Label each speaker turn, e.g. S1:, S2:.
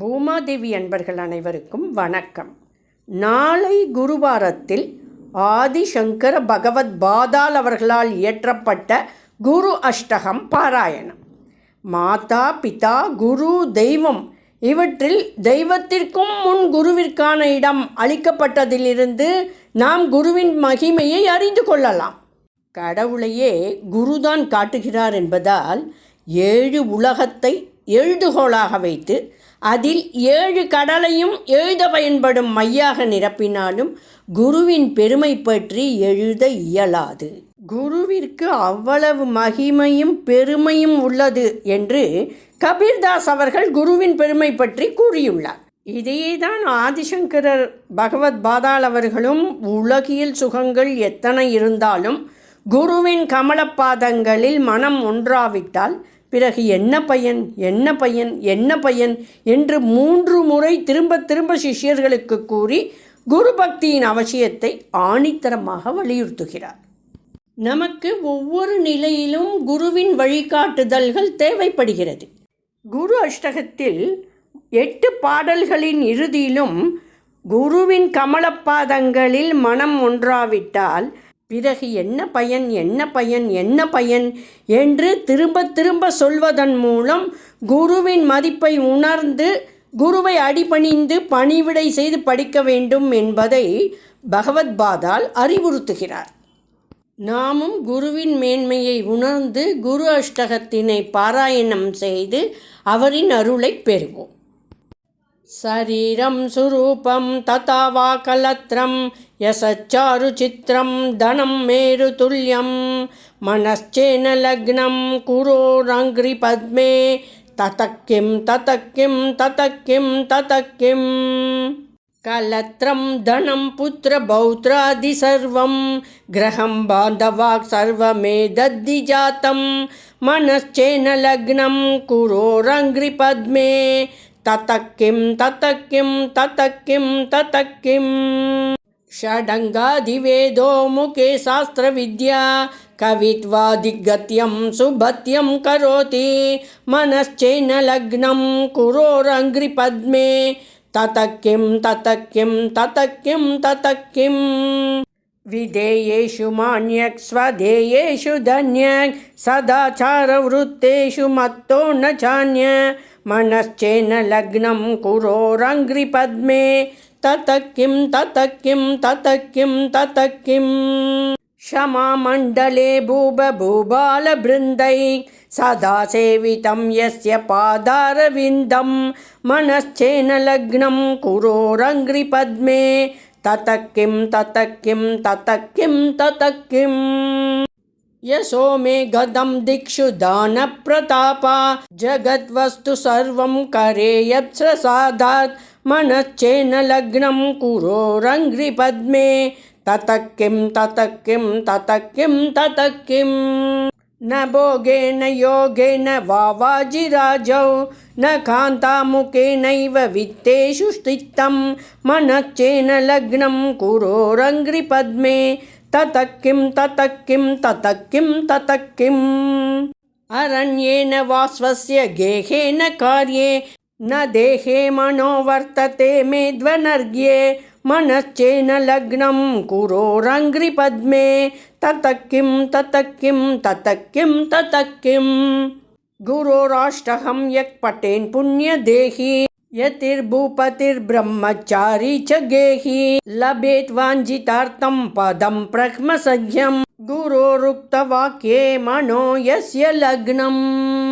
S1: பூமாதேவி அன்பர்கள் அனைவருக்கும் வணக்கம். நாளை குருவாரத்தில் ஆதிசங்கர பகவத் பாதால் அவர்களால் இயற்றப்பட்ட குரு அஷ்டகம் பாராயணம். மாதா பிதா குரு தெய்வம் இவற்றில் தெய்வத்திற்கும் முன் குருவிற்கான இடம் அளிக்கப்பட்டதிலிருந்து நாம் குருவின் மகிமையை அறிந்து கொள்ளலாம். கடவுளையே குருதான் காட்டுகிறார் என்பதால் ஏழு உலகத்தை எழுதுகோளாக வைத்து அதில் ஏழு கடலையும் எழுத பயன்படும் மையாக நிரப்பினாலும் குருவின் பெருமை பற்றி எழுத இயலாது. குருவிற்கு அவ்வளவு மகிமையும் பெருமையும் உள்ளது என்று கபீர்தாஸ் அவர்கள் குருவின் பெருமை பற்றி கூறியுள்ளார். இதையேதான் ஆதிசங்கரர் பகவத் பாதாள் அவர்களும் உலகியல் சுகங்கள் எத்தனை இருந்தாலும் குருவின் கமலப்பாதங்களில் மனம் ஒன்றாவிட்டால் பிறகு என்ன பையன் என்ன பையன் என்ன பையன் என்று மூன்று முறை திரும்ப திரும்ப சிஷ்யர்களுக்கு கூறி குரு பக்தியின் அவசியத்தை ஆணித்தரமாக வலியுறுத்துகிறார். நமக்கு ஒவ்வொரு நிலையிலும் குருவின் வழிகாட்டுதல்கள் தேவைப்படுகிறது. குரு அஷ்டகத்தில் எட்டு பாடல்களின் இறுதியிலும் குருவின் கமலப்பாதங்களில் மனம் ஒன்றாவிட்டால் பிறகு என்ன பயன் என்ன பயன் என்ன பயன் என்று திரும்ப திரும்ப சொல்வதன் மூலம் குருவின் மதிப்பை உணர்ந்து குருவை அடிபணிந்து பணிவிடை செய்து படிக்க வேண்டும் என்பதை பகவத் பாதால் அறிவுறுத்துகிறார். நாமும் குருவின் மேன்மையை உணர்ந்து குரு அஷ்டகத்தினை பாராயணம் செய்து அவரின் அருளை பெறுவோம். शरीरं सुरूपं तथा वा कलत्रं यशच्चारुचित्रं धनं मेरुतुल्यं मनश्चेन लग्नं कुरोरङ्घ्रिपद्मे ततः किं ततः किं ततः किं ततः किम् कलत्रं धनं पुत्रपौत्रादि सर्वं गृहं बान्धवाक् सर्वमेदद्धि जातं। मनश्चेन लग्नं कुरोरङ्घ्रिपद्मे ततः किं ततः किं ततः किं ततः किम् षडङ्गादिवेदो मुखे शास्त्रविद्या कवित्वादिगत्यं सुभत्यं करोति। मनश्चेन लग्नं कुरोरङ्घ्रिपद्मे। ततः किं ततः किं ततः किं ततः किम् विधेयेषु मान्यक् स्वधेयेषु धन्यक् सदाचारवृत्तेषु मत्तो न चान्य मनश्चेन लग्नं कुरोरङ्घ्रिपद्मे ततः किं ततः किं ततः किं ततः किम् क्षमामण्डले भूबभूबालबृन्दै सदा सेवितं यस्य पादारविन्दं मनश्चेन लग्नं कुरोरङ्घ्रिपद्मे ततः किं ततः किं ततः किं ततः किम् यशो मे गदं दिक्षु दानप्रतापा। जगद्वस्तु सर्वं करे यत्स्रसादात्। मनश्चेन लग्नं कुरोरङ्घ्रिपद्मे ततः किं ततः किं ततः किं ततः किम् न भोगेन योगेन वा वाजिराजौ। न कान्तामुखेनैव वित्तेषु स्थितं मनश्चेन लग्नं कुरोरङ्घ्रिपद्मे ततः किं ततः किं ततः किं ततः किम् अरण्येन वा स्वस्य गेहेन कार्ये न देहे मनो वर्तते मेध्वनर्घ्ये। मनश्चेन लग्नं कुरोरङ्घ्रिपद्मे। ततः किं ततः किं ततः किं ततः किम् गुरोराष्टहं यः पटेन् पुण्यदेही यतिर्भूपतिर्ब्रह्मचारी च गेहि। लभेत् वाञ्छितार्थं पदं ब्रह्मसह्यं गुरोरुक्तवाक्ये मनो यस्य लग्नम्